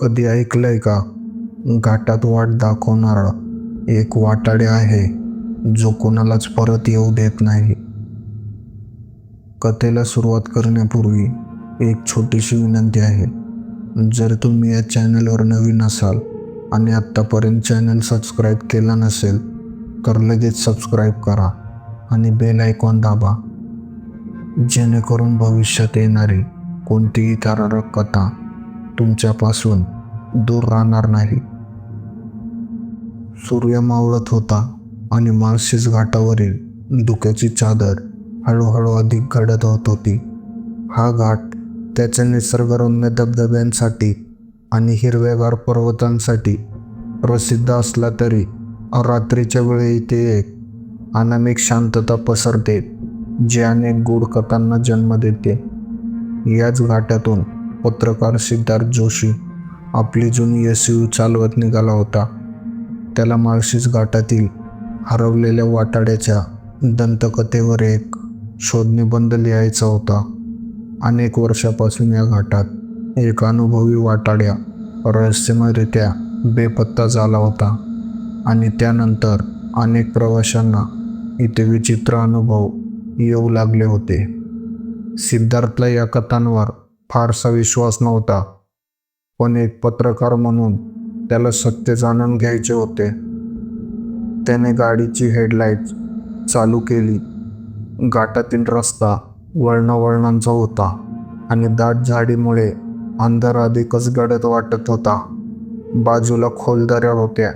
कधी ऐकलंय का? घाटात वाट दाखवणारा एक वाटाडे आहे जो कोणालाच परत येऊ देत नाही. कथेला सुरुवात करण्यापूर्वी एक छोटीशी विनंती आहे. जर तुम्ही या चॅनलवर नवीन असाल आणि आत्तापर्यंत चॅनल सबस्क्राईब केला नसेल तर लगेच सबस्क्राईब करा आणि बेल आयकॉन दाबा. जेणेकरून भविष्यात येणारी कोणतीही तारारक कथा तुमच्यापासून दूर राहणार नाही. सूर्य मावळत होता आणि माळशेज घाटावरील धुक्याची चादर हळूहळू अधिक घडत होत होती. हा घाट त्याच्या निसर्गरम्य धबधब्यांसाठी आणि हिरवेगार पर्वतांसाठी प्रसिद्ध असला तरी रात्रीच्या वेळी इथे एक अनामिक शांतता पसरते जी अनेक गूढ कथांना जन्म देते. याच घाटातून पत्रकार सिद्धार्थ जोशी आपली जुनी एस यू चालवत निघाला होता. त्याला माळशीज घाटातील हरवलेल्या वाटाड्याच्या दंतकथेवर एक शोधनिबंध लिहायचा होता. अनेक वर्षापासून या घाटात एक अनुभवी वाटाड्या रहस्यमयरित्या बेपत्ता झाला होता आणि त्यानंतर अनेक प्रवाशांना इथे विचित्र अनुभव येऊ लागले होते. सिद्धार्थला या कथांवर फारसा विश्वास नव्हता. पण एक पत्रकार म्हणून त्याला सत्य जाणून घ्यायचे होते. त्याने गाडीची हेडलाईट चालू केली. घाटातील रस्ता वळणावळणांचा होता आणि दाट झाडीमुळे अंधार अधिकच गडद वाटत होता. बाजूला खोलदऱ्या होत्या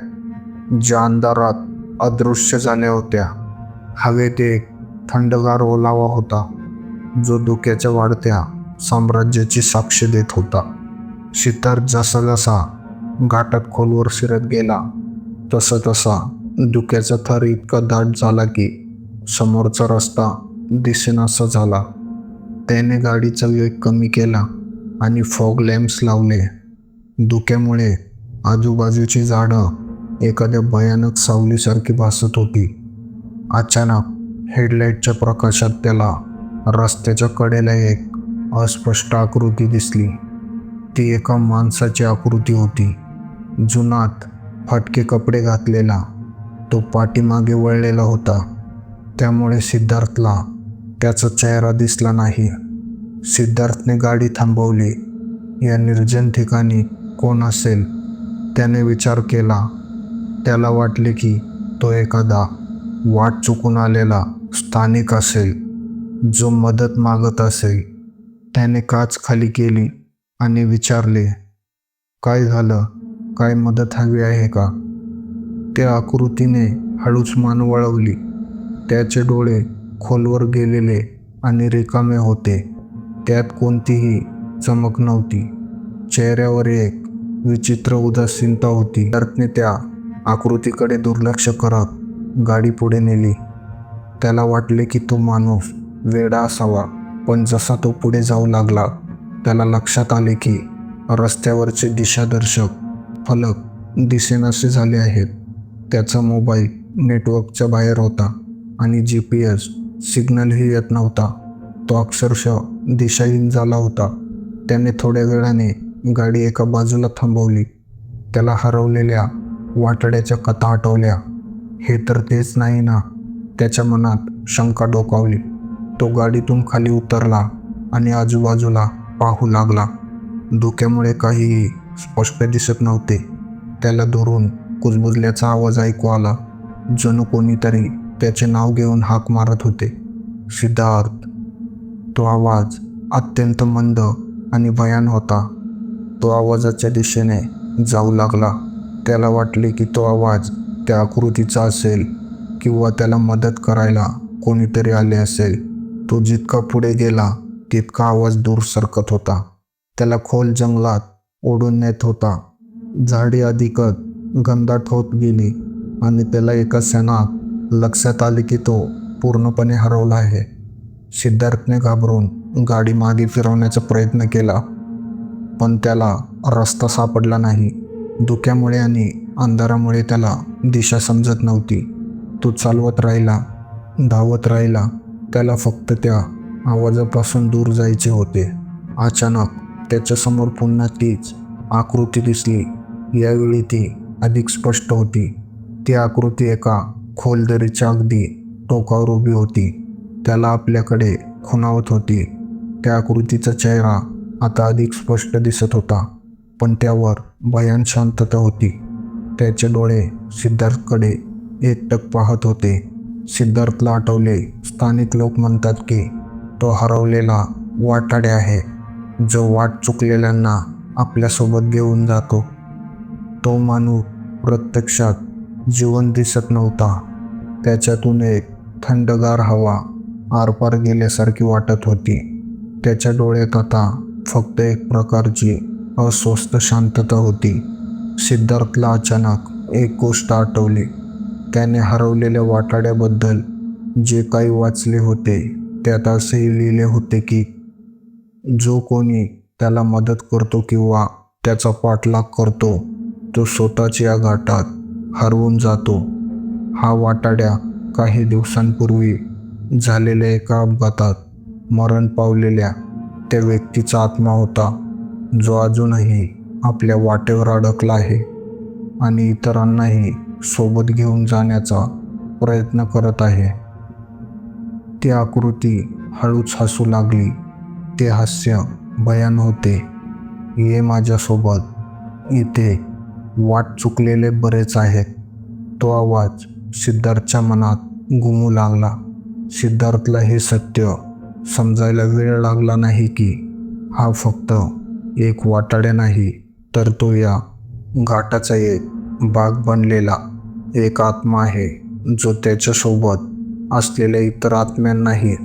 ज्या अंधारात अदृश्य झाल्या होत्या. हवेत एक थंडगार ओलावा होता जो धुक्याच्या वाढत्या साम्राज्याची साक्ष देत होता. शितार जसा जसा घाटात खोलवर शिरत गेला तसा तसा धुक्याचा थर इतका दाट झाला की समोरचा रस्ता दिसेनासा झाला. त्याने गाडीचा वेग कमी केला आणि फॉग लॅम्प्स लावले. धुक्यामुळे आजूबाजूची झाडं एखाद्या भयानक सावलीसारखी भासत होती. अचानक हेडलाईटच्या प्रकाशात त्याला रस्त्याच्या कडेला एक अस्पष्ट आकृती दिसली. ती एका माणसाची आकृती होती. जुनात फाटके कपडे घातलेला तो पाठीमागे वळलेला होता. त्यामुळे सिद्धार्थला त्याचा चेहरा दिसला नाही. सिद्धार्थने गाडी थांबवली. या निर्जन ठिकाणी कोण असेल त्याने विचार केला. त्याला वाटले की तो एखादा वाट चुकून आलेला स्थानिक असेल जो मदत मागत असेल. त्याने काच खाली केली आणि विचारले काय झालं? काय मदत हवी आहे का? त्या आकृतीने हळूच मान वळवली. त्याचे डोळे खोलवर गेलेले आणि रिकामे होते. त्यात कोणतीही चमक नव्हती. चेहऱ्यावर एक विचित्र उदासीनता होती. अर्थने त्या आकृतीकडे दुर्लक्ष करत गाडी पुढे नेली. त्याला वाटले की तो माणूस वेडा असावा. पण जसा तो पुढे जाऊ लागला त्याला लक्षात आले की रस्त्यावरचे दिशादर्शक फलक दिसेनासे झाले आहेत. त्याचा मोबाईल नेटवर्कच्या बाहेर होता आणि जी पी एस सिग्नलही येत नव्हता. तो अक्षरशः दिशाहीन झाला होता. त्याने थोड्या वेळाने गाडी एका बाजूला थांबवली. त्याला हरवलेल्या वाटड्याच्या कथा आठवल्या. हे तर तेच नाही ना त्याच्या मनात शंका डोकावली. तो गाडीतून खाली उतरला आणि आजूबाजूला पाहू लागला. धुक्यामुळे काहीही स्पष्ट दिसत नव्हते. त्याला दुरून कुजबुजल्याचा आवाज ऐकू आला. जणू कोणीतरी त्याचे नाव घेऊन हाक मारत होते. सिद्धार्थ. तो आवाज अत्यंत मंद आणि भयान होता. तो आवाजाच्या दिशेने जाऊ लागला. त्याला वाटले की तो आवाज त्या आकृतीचा असेल किंवा त्याला मदत करायला कोणीतरी आले असेल. तो जितका पुढे गेला तितका आवाज दूर सरकत होता. त्याला खोल जंगलात ओढून नेत होता. झाडी अधिकच गंधाट होत गेली आणि त्याला एका क्षणात लक्षात आले की तो पूर्णपणे हरवला आहे. सिद्धार्थने घाबरून गाडी मागे फिरवण्याचा प्रयत्न केला पण त्याला रस्ता सापडला नाही. धुक्यामुळे आणि अंधारामुळे त्याला दिशा समजत नव्हती. तो चालवत राहिला धावत राहिला. त्याला फक्त त्या आवाजापासून दूर जायचे होते. अचानक त्याच्यासमोर पुन्हा तीच आकृती दिसली. यावेळी ती अधिक स्पष्ट होती. ती आकृती एका खोल दरीच्या अगदी टोकावर उभी होती. त्याला आपल्याकडे खुणावत होती. त्या आकृतीचा चेहरा आता अधिक स्पष्ट दिसत होता पण त्यावर भयान शांतता होती. त्याचे डोळे सिद्धार्थकडे एकटक पाहत होते. सिद्धार्थला आठवले. स्थानिक लोक म्हणतात की तो हरवलेला वाटाडे आहे. जो वाट चुकलेल्यांना आपल्यासोबत घेऊन जातो. तो माणूस प्रत्यक्षात जीवन दिसत नव्हता. त्याच्यातून एक थंडगार हवा आरपार गेल्यासारखी वाटत होती. त्याच्या डोळ्यात आता फक्त एक प्रकारची अस्वस्थ शांतता होती. सिद्धार्थला अचानक एक गोष्ट आठवली. त्याने हरवलेल्या वाटाड्याबद्दल जे काही वाचले होते त्यात असेही लिहिले होते की जो कोणी त्याला मदत करतो किंवा त्याचा पाठलाग करतो तो स्वतःच्या घाटात हरवून जातो. हा वाटाड्या काही दिवसांपूर्वी झालेल्या एका अपघातात मरण पावलेल्या त्या व्यक्तीचा आत्मा होता जो अजूनही आपल्या वाटेवर अडकला आहे आणि इतरांनाही सोबत घेऊन जाण्याचा प्रयत्न करत आहे. ती आकृती हळूच हसू लागली. ते हास्य भयान होते. ये माझ्यासोबत. इथे वाट चुकलेले बरेच आहेत. तो आवाज सिद्धार्थच्या मनात घुमू लागला. सिद्धार्थला हे सत्य समजायला वेळ लागला नाही की हा फक्त एक वाटाड्या नाही तर तो या घाटाचा एक भाग बनलेला एक आत्मा आहे जो त्याच्यासोबत असलेल्या इतर आत्म्यांनाही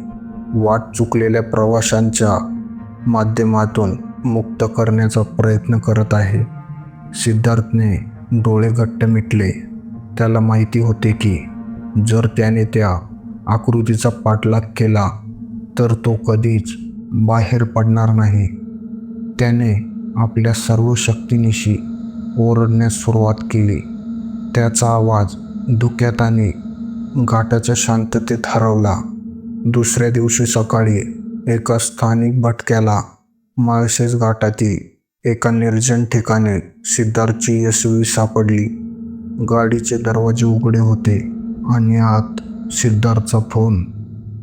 वाट चुकलेल्या प्रवाशांच्या माध्यमातून मुक्त करण्याचा प्रयत्न करत आहे. सिद्धार्थने डोळे घट्ट मिटले. त्याला माहिती होते की जर त्याने त्या आकृतीचा पाठलाग केला तर तो कधीच बाहेर पडणार नाही. त्याने आपल्या सर्व शक्तीनिशी ओरडण्यास सुरुवात केली. त्याचा आवाज धुक्यात आणि घाटाच्या शांततेत हरवला. दुसऱ्या दिवशी सकाळी एका स्थानिक भटक्याला माळशेज घाटातील एका निर्जन ठिकाणी सिद्धार्थची यशवी सापडली. गाडीचे दरवाजे उघडे होते आणि आत सिद्धार्थचा फोन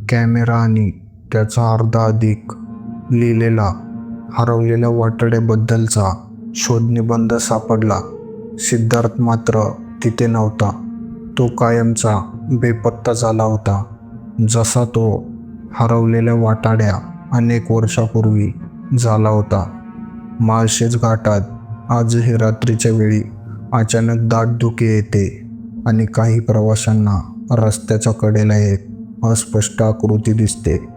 कॅमेरा आणि त्याचा अर्धा अधिक लिहिलेला हरवलेल्या वाटाड्याबद्दलचा शोधनिबंध सापडला. सिद्धार्थ मात्र तिथे नव्हता. तो कायमचा बेपत्ता झाला होता. जसा तो हरवलेल्या वाटाड्या अनेक वर्षापूर्वी झाला होता. माळशेज घाटात आजही रात्रीच्या वेळी अचानक दाटधुके येते आणि काही प्रवाशांना रस्त्याच्या कडेला एक अस्पष्ट आकृती दिसते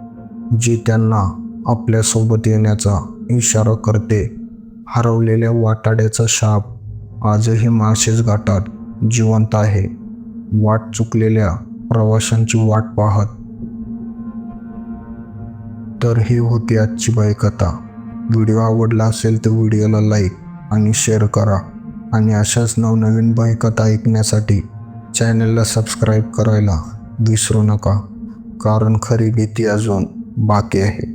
जी त्यांना आपल्यासोबत येण्याचा इशारा करते. हरवलेल्या वाटाड्याचा शाप आजही माळशेज घाटात जिवंत आहे. वाट चुकलेल्या प्रवाशांची वाट पाहत. तर ही होती आजची बायकथा व्हिडिओ आवडला असेल तर व्हिडिओला लाईक आणि शेअर करा. आणि अशाच नवनवीन बायकथा ऐकण्यासाठी चॅनलला सबस्क्राईब करायला विसरू नका. कारण खरी भीती अजून बाकी आहे.